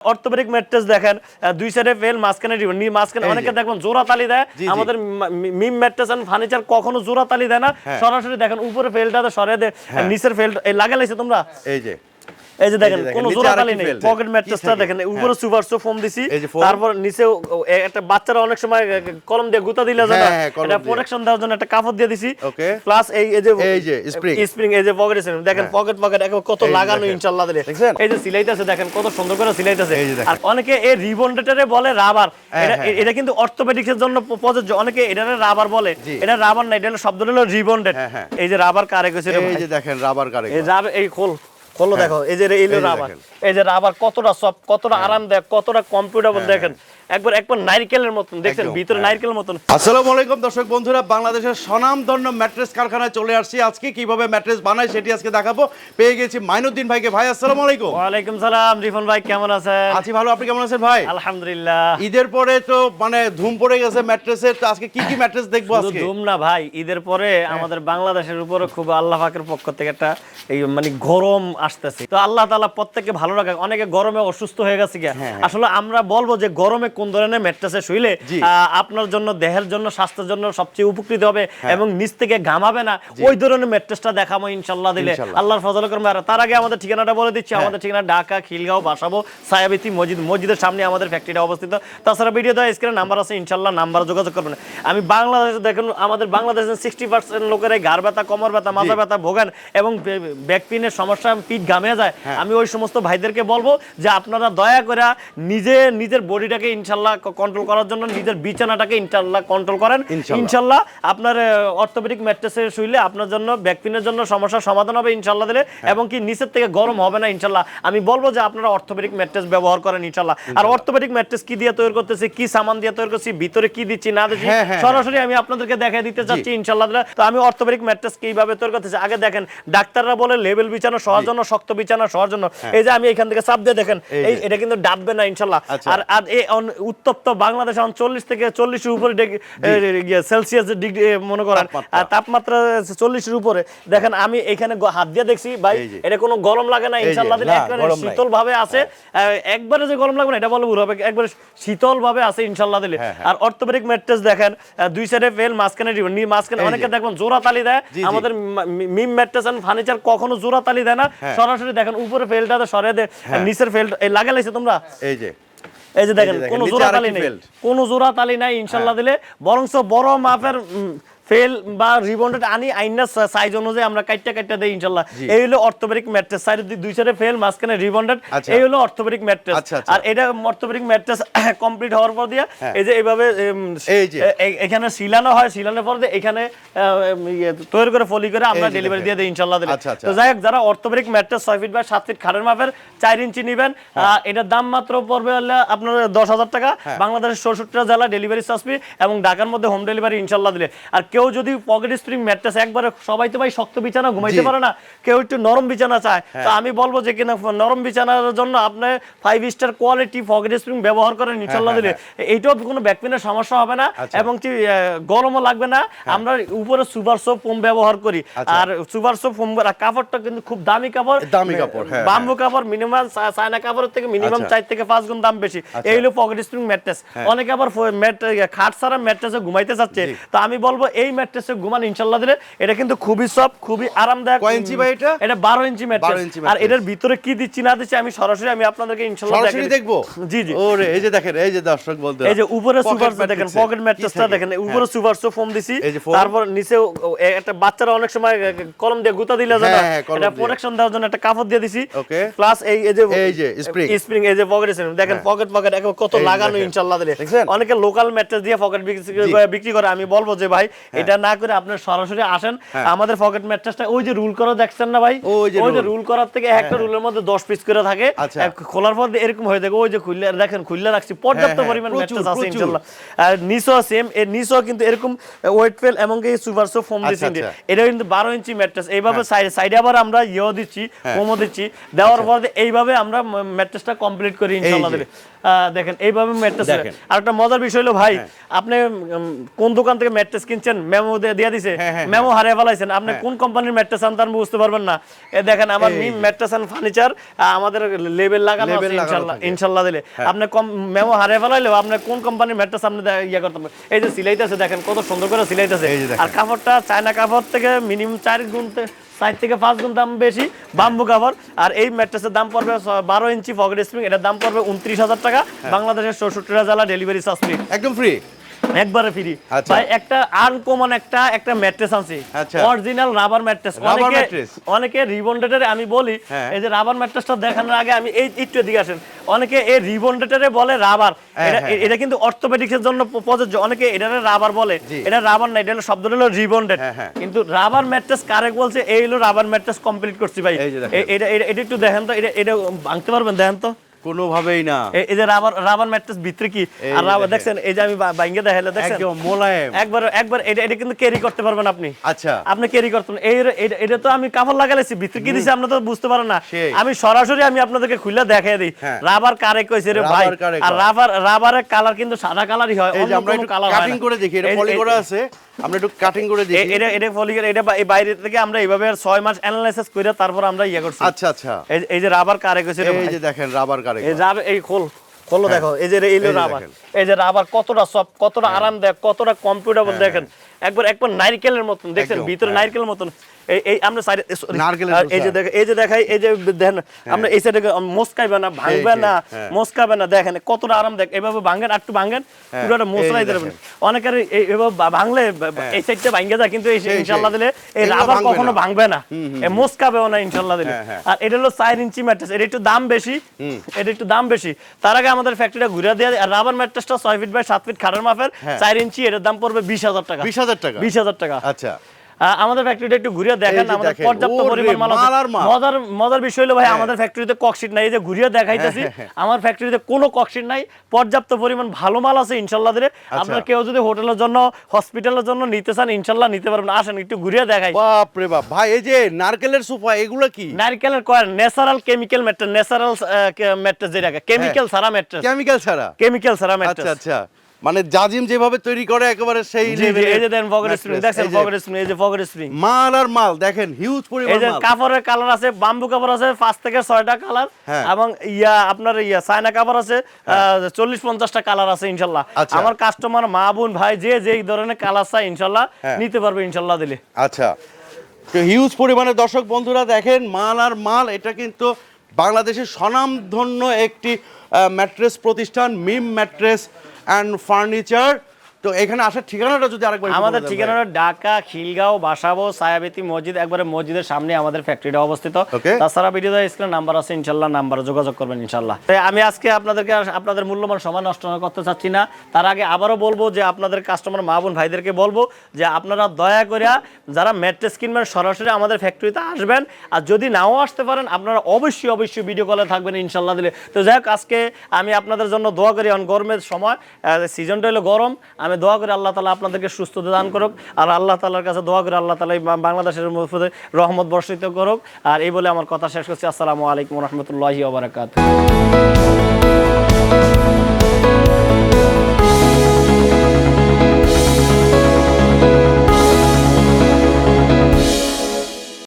Orthopaedic mattress দেখেন দুই সাইডে ফেল মাঝখানে রিবন মাঝখানে অনেকে দেখবেন জোড়া তালি দেয়। আমাদের মিম ম্যাট্রেস এন্ড ফার্নিচার কখনো জোড়া তালি দেয় না। হ্যাঁ। সরাসরি দেখেন উপরে ফেলটা সরে দেয় নিচের ফেল লাগে লাগছে তোমরা? এই যে। এই যে দেখেন দেখেন, কোনো নিচে জোড়া আরেকটি নেই পকেট ম্যাট্রেসটা দেখেন উপরে সুপার সো ফোম দিছি। তারপর নিচে একটা বাচ্চারা অনেক সময় কলম দিয়ে গুতা দিলে যায় না হ্যাঁ, হ্যাঁ, কলম এটা প্রোটেকশন দেওয়ার জন্য একটা কাপড় দিয়ে দিছি. প্লাস এই এই যে এই যে spring। স্প্রিং এই যে পকেট দেখেন পকেট পকেট কত লাগানো ইনশাআল্লাহ দিলে দেখছেন? এই যে সিলাইতেছে দেখেন কত সুন্দর করে সিলাইতেছে দেখেন। আর অনেকে এই রিবন্ডেটারে বলে রাবার হ্যাঁ, এটা হ্যাঁ। কিন্তু অর্থোপেডিক্সের জন্য প্রযোজ্য অনেকে এটারে রাবার বলে এটা রাবার না এটা হলো শব্দ হলো রিবন্ডেড হ্যাঁ, হ্যাঁ। এই যে রাবার কারে গেছে এই যে দেখেন রাবার কারে এই এই খোল খোলো দেখো এই যে এই রাবার এই যে রাবার কতটা সব কতটা আরামদায়ক কতটা কমফোর্টেবল দেখেন। একবার একবার নারকেলের মতন দেখছেন? ভিতরে হ্যাঁ। নারকেলের মতন। আসসালামু আলাইকুম দর্শক বন্ধুরা বাংলাদেশের স্বনামধন্য ম্যাট্রেস কারখানায় চলে আসছি আজকে। কীভাবে ম্যাট্রেস বানায় সেটি আজকে দেখাবো। পেয়ে গেছি মাইনুদ্দিন ভাইকে। ভাই আসসালামু আলাইকুম। ওয়ালাইকুম সালাম রিফন ভাই কেমন আছেন? আছি ভালো আপনি কেমন আছেন ভাই? আলহামদুলিল্লাহ। ঈদের পরে তো মানে ধুম পড়ে গেছে ম্যাট্রেসের তো আজকে কি কি ম্যাট্রেস দেখব আজকে? ধুম না ভাই ঈদের পরে আমাদের বাংলাদেশের উপরে খুব আল্লাহ পাকের পক্ষ থেকে একটা এই মানে গরম আসতেছে। তো আল্লাহ তাআলা প্রত্যেককে ভালো রাখে অনেকে গরমে অসুস্থ হয়ে গেছে গিয়া। আসলে আমরা বলব যে গরমে কোন ধরনের ম্যাট্রেসে শুইলে আপনার জন্য দেহের জন্য স্বাস্থ্যের জন্য সবচেয়ে উপকৃত হবে এবং নিচ থেকে ঘামাবে না। ওই ধরনের ম্যাট্রেসটা দেখাবো ইনশাল্লাহ দিলে। আল্লাহর ফজল করবে আর তার আগে আমাদের ঠিকানাটা বলে দিচ্ছি। আমাদের ঠিকানা ঢাকা খিলগাঁও বাসাবো সায়াবিতি মসজিদ। মসজিদের সামনে আমাদের ফ্যাক্টরিটা অবস্থিত। তাছাড়া ভিডিও দেওয়া স্ক্রিনে নাম্বার আছে। ইনশাল্লাহ নাম্বার যোগাযোগ করবেন আমি বাংলাদেশে দেখুন আমাদের বাংলাদেশের সিক্সটি পার্সেন্ট লোকের এই ঘাড় ব্যথা কোমর ব্যথা মাথা ব্যথা ভোগান এবং ব্যাক পেনের সমস্যা পিঠ ঘামে যায়। হ্যাঁ। আমি ওই সমস্ত ভাইদেরকে বলব যে আপনারা দয়া করে নিজে নিজের বডিটাকে ইনশাল্লাহ কন্ট্রোল করার জন্য নিজের বিছানাটাকে ইনশাল্লাহ কন্ট্রোল করেন। ইনশাল্লাহ। ইনশাল্লাহ আপনার অর্থোপেডিক ম্যাট্রেসে শুইলে আপনার জন্য ব্যাক পেনের জন্য সমস্যার সমাধান হবে ইনশাল্লাহ দিলে হ্যাঁ। এবং কি নিচের থেকে গরম হবে না ইনশাল্লাহ। আমি বলব যে আপনারা অর্থোপেডিক ম্যাট্রেস ব্যবহার করেন ইনশাল্লাহ। আর অর্থোপেডিক ম্যাট্রেস কি দিয়ে তৈরি করতেছি কি সামান দিয়ে তৈরি করছি ভিতরে কি দিচ্ছি না দিচ্ছি হ্যাঁ, হ্যাঁ, সরাসরি আমি আপনাদেরকে দেখাই দিতে চাচ্ছি ইনশাল্লাহ দিলে। তো আমি অর্থোপেডিক ম্যাট্রেস কীভাবে তৈরি করতেছি আগে দেখেন ডাক্তাররা বলে লেভেল বিছানো সবার জন্য শক্ত বিছানো সবার জন্য। এই যে আমি এখান থেকে চাপ দিয়ে দেখেন এই এটা কিন্তু ডাববে না ইনশাল্লাহ। আচ্ছা। আর আর এই উত্তপ্ত বাংলাদেশ এখন চল্লিশ থেকে চল্লিশের উপরে সেলসিয়াস ডিগ্রি মনে করেন। তাপমাত্রা। আর তাপমাত্রা চল্লিশের উপরে। দেখেন আমি এখানে হাত দিয়ে দেখছি ভাই এটা কোনো গরম লাগে না ইনশাল্লাহ। শীতল ভাবে আছে। একবারে যে গরম লাগবে না এটা বলে ভুল হবে। একবারে শীতল ভাবে আছে ইনশাল্লাহ দিলে। হ্যাঁ, হ্যাঁ। আর অর্থোপেডিক ম্যাট্রেস দেখেন দুই সাইডে ফেল মাঝখানে মাঝখানে অনেকে দেখবেন জোড়া তালি দেয়। আমাদের মিম ম্যাট্রেস এন্ড ফার্নিচার কখনো জোড়া তালি দেয় না। হ্যাঁ। সরাসরি দেখেন উপরে ফেলটা সরে দেয় নিচের ফেল লাগাইছে তোমরা? এই যে। এই যে দেখেন কোনো জোড়া তালি নেই। কোনো জোড়া তালি নাই ইনশাল্লাহ দিলে। বরং বড় মাপের ফেল বা রিবন্ডেড আনি আইনার সাইজ অনুযায়ী আমরা কাইটটা কাইটটা দেই ইনশাল্লাহ। এই হলো অর্থোপেডিক ম্যাট্রেস সাইড দুই সাইডে ফেল মাঝখানে রিবন্ডেড আচ্ছা। এই হলো অর্থোপেডিক ম্যাট্রেস আচ্ছা, আচ্ছা। আর এটা অর্থোপেডিক ম্যাট্রেস কমপ্লিট হওয়ার পর দিয়ে হ্যাঁ। এই যে এইভাবে এখানে সিলানো হয় সিলানোর পর দিয়ে এখানে ইয়ে, তৈরি করে ফলি করে আমরা ডেলিভারি দিয়ে দিই আচ্ছা, আচ্ছা। তো যাই হোক যারা অর্থোপেডিক ম্যাট্রেস ছয় ফিট বা সাত ফিট খাটের মাপের চার ইঞ্চি নিবেন হ্যাঁ। এটার দাম মাত্র পড়বে হলে আপনার দশ হাজার টাকা। বাংলাদেশের চৌষট্টিটা জেলা ডেলিভারি চার্জ এবং ঢাকার মধ্যে হোম ডেলিভারি ইনশাল্লাহ দিলে। আর কেউ যদি পকেট স্প্রিং ম্যাট্রেস একবারে সবাই তো ভাই শক্ত বিছানা ঘুমাইতে হ্যাঁ। পারে না কেউ একটু নরম বিছানা চায়। তো আমি বলব যে কিনা নরম বিছানার জন্য আপনি five star quality pocket spring ব্যবহার করেন ইনশাল্লাহ দিলে। এইটাও কোনো ব্যাকপেনের সমস্যা হবে না হ্যাঁ, আচ্ছা। এবং কি গরমও লাগবে না। আমরা উপরে সুপার সোপ ফোম ব্যবহার করি। আচ্ছা। আর সুপার সোপ ফোম কাপড়টা কিন্তু খুব দামি কাপড়। দামি কাপড়, হ্যাঁ, বাম্বু কাপড় মিনিমাম চায়না কাপড়ের থেকে মিনিমাম আচ্ছা। চার থেকে পাঁচ গুণ দাম বেশি। এই হলো পকেট স্প্রিং ম্যাট্রেস অনেকে আবার খাট ছাড়া ম্যাট্রেসে ঘুমাইতে চাচ্ছে তো আমি বলব এই ম্যাট্রেসে ঘুমান ইনশাল্লাহ দিলে এটা কিন্তু খুবই সফট খুবই আরামদায়ক। কয় ইঞ্চি ভাই এটা? এটা বারো ইঞ্চি ম্যাট্রেস। আর এটার ভিতরে কি দিচ্ছি না দিচ্ছি আমি সরাসরি আমি আপনাদেরকে ইনশাল্লাহ সরাসরি। দেখব? জি জি। ওরে এই যে দেখেন এই যে দর্শক বলতে এই যে উপরে সুপার দেখেন পকেট ম্যাট্রেসটা দেখেন উপরে সুপার সো ফোম দিছি। এই। তারপর নিচে একটা বাচ্চারা অনেক সময় কলম দিয়ে গুতা দিলে যায় হ্যাঁ, হ্যাঁ, এটা প্রোটেকশন দেওয়ার জন্য একটা কাপড় দিয়ে দিছি। Okay. প্লাস এই এই যে এই যে spring। স্প্রিং এই যে পকেট দেখেন পকেট পকেট কত লাগানো দেখেন। ইনশাআল্লাহ দিলে? অনেকে লোকাল ম্যাট্রেস দিয়ে পকেট বিক্রি করে আমি বলব যে ভাই এটা না করে আপনি সরাসরি আসেন। আমাদের পকেট ম্যাট্রেসটা ওই যে রুল করা দেখছেন না ভাই? ওই যে। রুল করার থেকে একটা রুলের মধ্যে 10 পিস করে থাকে। আচ্ছা। খোলার পর এরকম হয়ে থাকে ওই যে খুললে দেখেন খুললে রাখছি পর্যাপ্ত হ্যাঁ, পরিমাণ ম্যাট্রেস আছে। ইনশাআল্লাহ আর নিচও সেম এর নিচও কিন্তু এরকম ওয়েট ফেল এবং এই সুপার সো ফোম আচ্ছা, দিচ্ছি আচ্ছা। এটা কিন্তু বারো ইঞ্চি ম্যাট্রেস এইভাবে সাইডে সাইডে আবার আমরা ইয়েও দিচ্ছি ফোমও দিচ্ছি। দেওয়ার পর এইভাবে আমরা ম্যাট্রেসটা কমপ্লিট করি ইনশাআল্লাহ। দেখেন এইভাবে ম্যাট্রেস আর একটা মজার বিষয় হলো ভাই আপনি কোন দোকান থেকে ম্যাট্রেস কিনছেন? মেমো দিয়ে দিছে। হ্যাঁ, হ্যাঁ, মেমো হারিয়ে ফেলাইছেন। আপনি কোন কোম্পানির ম্যাট্রেস আমি বুঝতে পারবেন না। এ দেখেন আমার মিম ম্যাট্রেস ফার্নিচার আমাদের লেবেল লাগানো আছে ইনশাআল্লাহ ইনশাআল্লাহ দিলে। আপনি কম মেমো হারিয়ে ফেলাইলেও আপনি কোন কোম্পানির ম্যাট্রেস আপনি ইয়ে করতে পারবেন। এই যে সিলাইতেছে দেখেন কত সুন্দর করে সিলাইতেছে। আর কাপড়টা চায়না কাপড় থেকে মিনিমাম চার গুণ চার থেকে পাঁচ গুণ দাম বেশি বাম্বু কাপড়। আর এই ম্যাট্রেসের দাম পড়বে বারো ইঞ্চি পকেট স্প্রিং এটার দাম পড়বে উনত্রিশ হাজার টাকা। হ্যাঁ। বাংলাদেশের চৌষট্টি জেলা ডেলিভারি চার্জ ফ্রি একদম ফ্রি একবারে ফ্রি আচ্ছা। ভাই একটা আনকমন একটা একটা ম্যাট্রেস আছে। অরিজিনাল রাবার ম্যাট্রেস অনেকে অনেকে রিবন্ডেডের আমি বলি হ্যাঁ। এই যে রাবার ম্যাট্রেসটা দেখানোর আগে আমি এই একটু এদিকে আসেন। অনেকে এই রিবন্ডেডারে বলে রাবার হ্যাঁ, এটা হ্যাঁ। এটা কিন্তু অর্থোপেডিক্সের জন্য প্রযোজ্য। অনেকে এটারে রাবার বলে। এটা রাবার না এটা হলো শব্দটা হলো রিবন্ডেড। কিন্তু রাবার ম্যাট্রেস কারেক্ট বলছে? এই হলো রাবার ম্যাট্রেস কমপ্লিট করছি ভাই। এটা এটা এটা একটু দেখেন তো এটা এটা ভাঙতে পারবেন? দেখেন তো। কোনোভাবেই না। এই- যে রাবার রাবার ম্যাট্রেস ভিতরে কি? আর রাবার দেখছেন এই যে আমি বা- ভাঙে দেখাইলে দেখছেন? একদম মোলায়েম। একবার একবার এটা এটা কিন্তু ক্যারি করতে পারবেন আপনি। আচ্ছা। আপনি ক্যারি করতেন। এই এটা- তো আমি কাপড় লাগাইছি ভিতরে কি দিছে তো বুঝতে পারেন না। আমি সরাসরি আমি আপনাদেরকে খুলে দেখাই দিই। হ্যাঁ। রাবার কারে কইছে রে ভাই। আর রাবার রাবারের কালার কিন্তু সাদা কালারই হয় এই যে আমরা একটু কালার কাটিং করে দেখি এটা পলি করা আছে। আমরা একটু কাটিং করে দিই এটা এটা ফলি এটা এই বাইরে থেকে আমরা এইভাবে আর ছয় মাস অ্যানালাইসিস কইরা তারপর আমরা ইয়া করছি। আচ্ছা আচ্ছা। এই- যে রাবার কারে কইছে এই যে দেখেন রাবার কারে এই রাবার এই খোল খোলো দেখো এই যে এই এই রাবার এই যে রাবার কতটা সফট কতটা আরামদায়ক কতটা কমফোর্টেবল দেখেন। একবার একবার নারকেলের মতন দেখছেন? ভিতরে হ্যাঁ। নারকেলের মতন। এই আমরা সাইডে এই যে দেখেন এই যে দেখাই এই যে দেখেন আমরা এই সাইডে মস্কাইবে না ভাঙবে না হ্যাঁ। মস্কাবে না দেখেন কতটা আরামদায়ক এইভাবে ভাঙেন আর একটু ভাঙেন হ্যাঁ, পুরোটা এই মশলাই দেবেন অনেকের এই- এইভাবে ভাঙলে এই সাইডটা ভাঙে যায় কিন্তু ইনশাআল্লাহ দিলে এই রাবার কখনো ভাঙবে না। মস্কাবেও না ইনশাআল্লাহ দিলে। হ্যাঁ, হ্যাঁ। আর এটা হলো চার ইঞ্চি ম্যাট্রেস এটা একটু দাম বেশি। এটা একটু দাম বেশি। তার আগে আমাদের ফ্যাক্টরিটা ঘুরে দিয়ে আর রাবার ম্যাট্রেসটা ছয় ফিট বাই সাত ফিট খাটের মাপের হ্যাঁ। চার ইঞ্চি এটার দাম পড়বে বিশ হাজার টাকা। বিশ হাজার টাকা। বিশ হাজার টাকা। আচ্ছা। আমাদের ফ্যাক্টরিটা একটু ঘুরিয়ে দেখেন আমাদের পর্যাপ্ত পরিমাণ মাল। মজার মজার বিষয় হলো ভাই আমাদের ফ্যাক্টরিতে ককশিট নাই এই যে ঘুরিয়ে দেখাইতেছি হ্যাঁ, হ্যাঁ, আমার ফ্যাক্টরিতে কোনো ককশিট নাই পর্যাপ্ত পরিমাণ ভালো মাল আছে ইনশাল্লাহ দিলে আচ্ছা। আপনার কেউ যদি হোটেলের জন্য হসপিটালের জন্য নিতে চান ইনশাল্লাহ নিতে পারবেন। আসেন একটু ঘুরিয়ে দেখাই। বাপ রে বাপ। ভাই এই যে নারকেলের সোফা এগুলো কি? নারকেলের coil natural chemical mattress natural mattress যেটাকে কেমিক্যাল ছাড়া ম্যাট্রেস কেমিক্যাল ছাড়া? কেমিক্যাল ছাড়া আচ্ছা আচ্ছা। মানে জাজিম যেভাবে তৈরি করে একেবারে সেই এই যে দেন পকেট স্প্রিং। দেখছেন পকেট স্প্রিং এই যে পকেট স্প্রিং মাল আর মাল দেখেন হিউজ এই পরিমাণ যে কাপড়ের কালার আছে বাম্বু কাপড় আছে পাঁচ থেকে ছয়টা কালার হ্যাঁ। এবং ইয়া আপনার ইয়া চায়না কাপড় আছে চল্লিশ পঞ্চাশটা কালার আছে ইনশাল্লাহ আচ্ছা। আমার কাস্টমার মা বোন ভাই যে যে ধরনের কালার চাই ইনশাল্লাহ হ্যাঁ। নিতে পারবে ইনশাল্লাহ দিলে আচ্ছা তো হিউজ পরিমাণে দর্শক বন্ধুরা দেখেন মাল আর মাল এটা কিন্তু বাংলাদেশের স্বনামধন্য একটি ম্যাট্রেস প্রতিষ্ঠান মিম ম্যাট্রেস অ্যান্ড ফার্নিচার তো এখানে আসার ঠিকানাটা যদি আরেকবার আমাদের বলে দেন ঠিকানা হলো ঢাকা খিলগাঁও বাসাবো সায়াবেতি মসজিদ একবারে মসজিদের সামনে আমাদের ফ্যাক্টরিটা অবস্থিত। তাছাড়া ভিডিও স্ক্রিনে নাম্বার আছে ইনশাল্লাহ নাম্বারে যোগাযোগ করবেন ইনশাল্লাহ। আমি আজকে আপনাদেরকে আপনাদের মূল্যবান সময় নষ্ট করতে চাচ্ছি না। তার আগে আবারও বলব যে আপনাদের কাস্টমার মা বোন ভাইদেরকে বলব যে আপনারা দয়া করে যারা ম্যাট্রেস কিনবেন সরাসরি আমাদের ফ্যাক্টরিতে আসবেন। আর যদি নাও আসতে পারেন আপনারা অবশ্যই অবশ্যই ভিডিও কলে থাকবেন ইনশাল্লাহ দিলে। তো যাই হোক আজকে আমি আপনাদের জন্য দোয়া করি অন গরমের সময় সিজনটা হলো গরম। আমি দোয়া করি আল্লাহ তালা আপনাদেরকে সুস্থতা দান করুক, আর আল্লাহ তালার কাছে দোয়া করে আল্লাহ তালা বাংলাদেশের মধ্যে রহমত বর্ষিত করুক। আর এই বলে আমার কথা শেষ করছি। আসসালামু আলাইকুম রহমতুল্লাহি ওবরাকাত